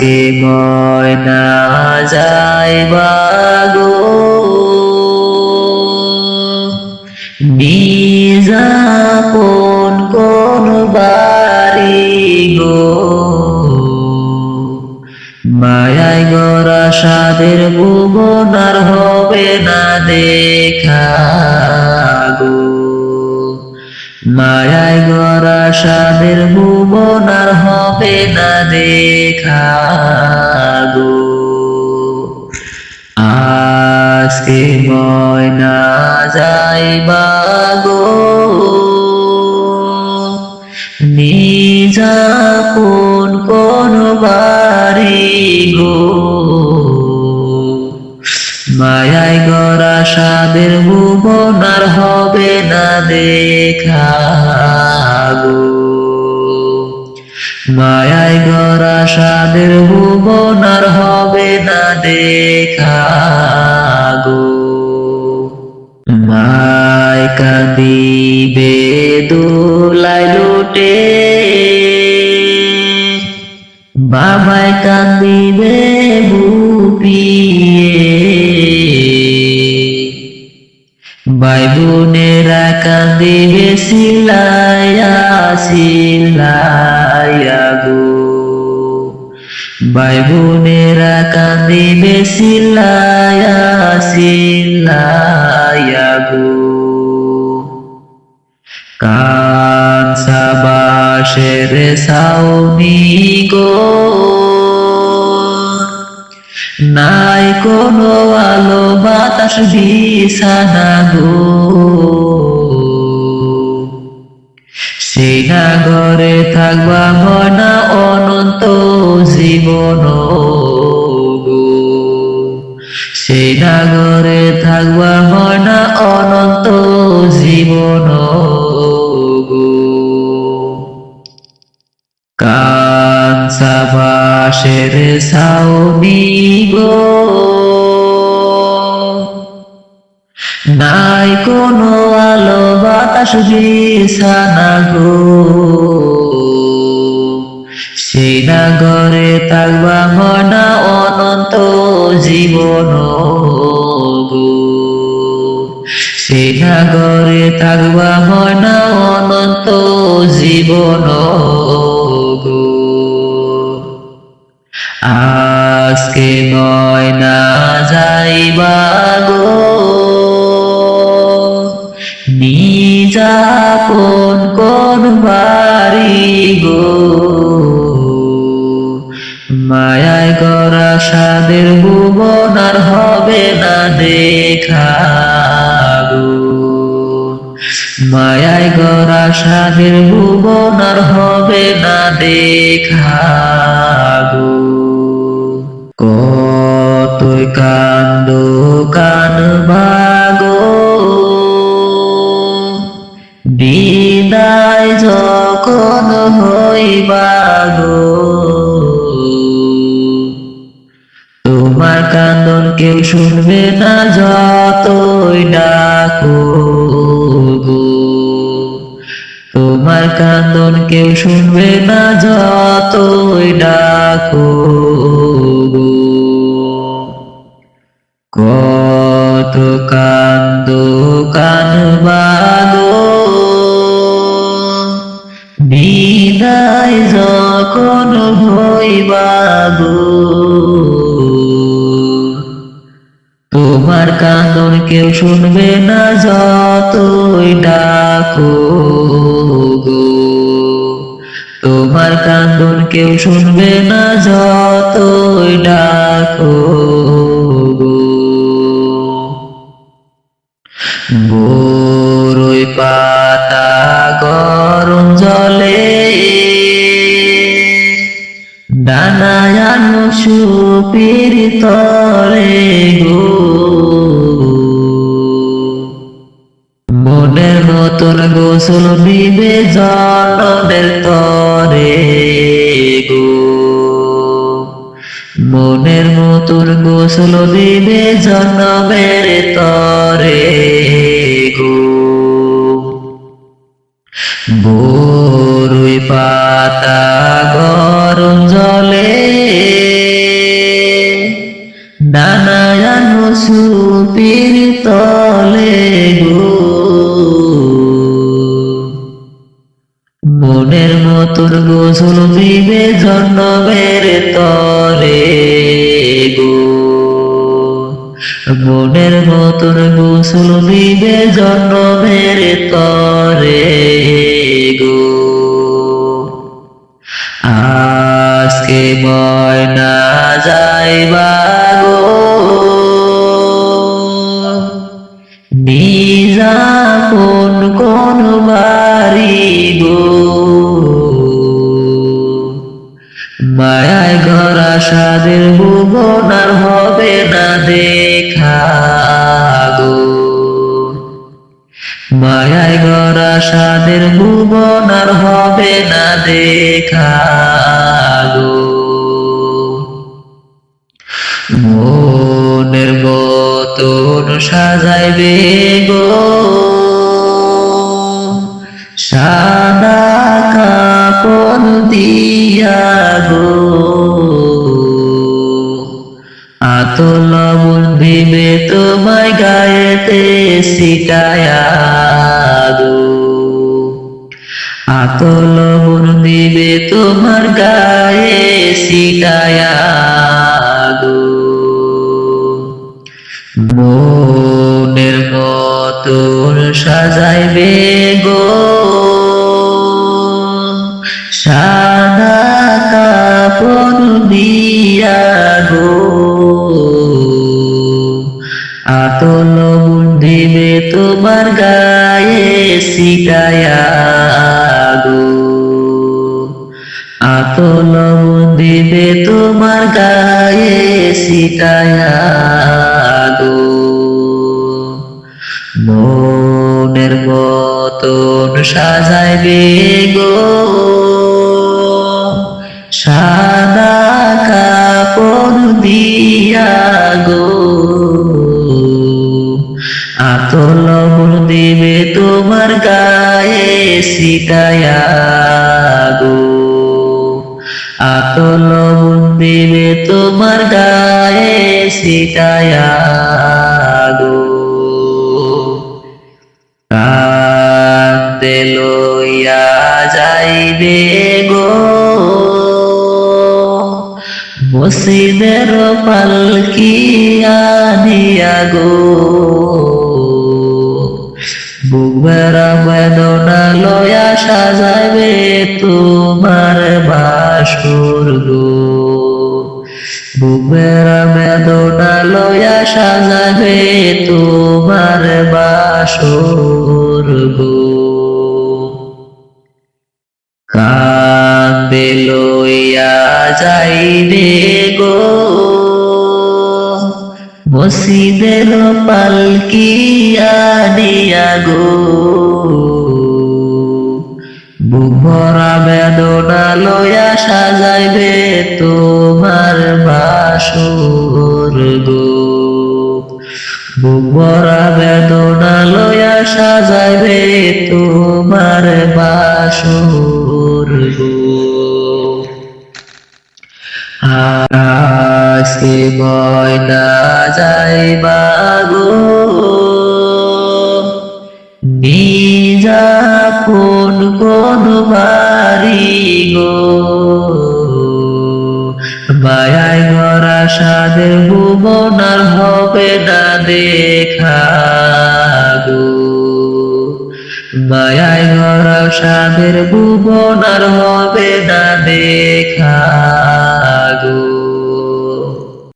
আজকে ময়না যাইবা গো নিজাপন কোন বাড়ি গো। মায়াই গড়া সাদের ভুবন আর হবে না দেখা গো। মায়াই গড়া সাদের ভুবন আর হবে না দেখা গো। আজকে ময়না যাইবা গো। নিজাপন কোন বাড়ি গো। মায়াই গড়া সাদের ভুবন আর হবে না দেখা গো। মায়াই গড়া সাদের ভুবন আর হবে না দেখা গো। মায় কাঁদিবে দোলাই লুটে। বাবাই কান্দিবে বুপিয়ে ভাই বোনেরা কান্দিবে সিলাইয়া সিলাইয়া গো। ভাই বোনেরা কান্দিবে সিলাইয়া সিলাইয়া গো। কানসা বাসের সাউনি গো। নাই কোনো আলো, বাতাস, বিছানা গো। সেই নাগরে থাকবা মনা অনন্ত জীবন সেই নাগরে থাকবা মনা অনন্ত জীবন কাঞ্চা বাসের সাউনি গো। নাই কোনো আলো বাতাস বিছানা গো। সেই নাগরে থাকবা মনা অনন্ত জীবন গো। সেই নাগরে থাকবা মনা অনন্ত জীবন গো। আজকে ময়না যাইবা গো। নিজাপন কোন বাড়ি গো। মায়ায় গড়া সাদের ভুবন আর হবে না দেখা মায়ায় গড়া সাদের ভুবন আর হবে না দেখা গো। কতই কান্দ, কান ভাগো। বিদায় যখন হইবা গো। তোমার কান্দন কেউ শুনবে না, যতই ডাকো তোমার কান্দন কেউ শুনবে না, যতই ডাকো কত কান্দ কানবাগো বিদায় যখন হইবাগো তোমার কান্দন কেউ শুনবে না যতই ডাকো তোমার কান্দন কেউ শুনবে না যতই ডাকো বড়ই পাতা গরম জলে। ডানায়ানো সুপির তলে গো। মনের মতন গোসল দিবে জনদের তরে গো। মনের মতন গোসল দিবে জন্মের তরে গো। বড়ই পাতা গরম জলে ডানায়ানো সুপির তলে গো। মতন গোসল দিবে জন্মের তরে গো। মনের মতন গোসল দিবে জন্মের তরে গো। আজকে ময়না যাইবা গো। মায়ায় গড়া সাদের ভুবন হবে না দেখা গো। মায়ায় গড়া সাদের ভুবন হবে না দেখা গো। মনের মতন সাজাইবে গো। সাদা কাপড় দিয়া গো। আতল দিবে তোমায় গায়েতে সিটায়া গো। আতল দিবে তোমার গায়ে সিটায়া গো। মনের মতন সাজাইবে গো। আতল দিবে তোমার গায়ে সিটায়া গো। আতল দিবে তোমার গায়ে সিটায়া গো। মনের মতন সাজাইবে গো। সাদা কাপড় দিয়া গো। আতল দিবে তোমার গায়ে সিটায়া গো। আতল দিবে তোমার গায়ে সিটায়া গো। কান্দে লইয়া যাইবে গো। মসজিদের পালকি আনিয়া গো। বুকবেরা বেদনা লয়া সাজাইবে তোমার বাসুর গো। বুকবেরা বেদনা লয়া সাজাবে তোমার বাসুর গো। কান্দে লইয়া যাইবে গো মসজিদের পালকি আনিয়া গো। বুভরা বেদনা লয়া সাজাইবে তোমার বাসুর গো। বুভরা বেদনা লয়া সাজাইবে তোমার বাসুর গো। আজকে ময়না যাইবা গো। নিজা কোন কোন বাড়ি গো। মায়ায় গড়া সাদের ভুবনার হবে না দেখা গো। মায়ায় গড়া সাদের ভুবনার হবে না দেখা গো।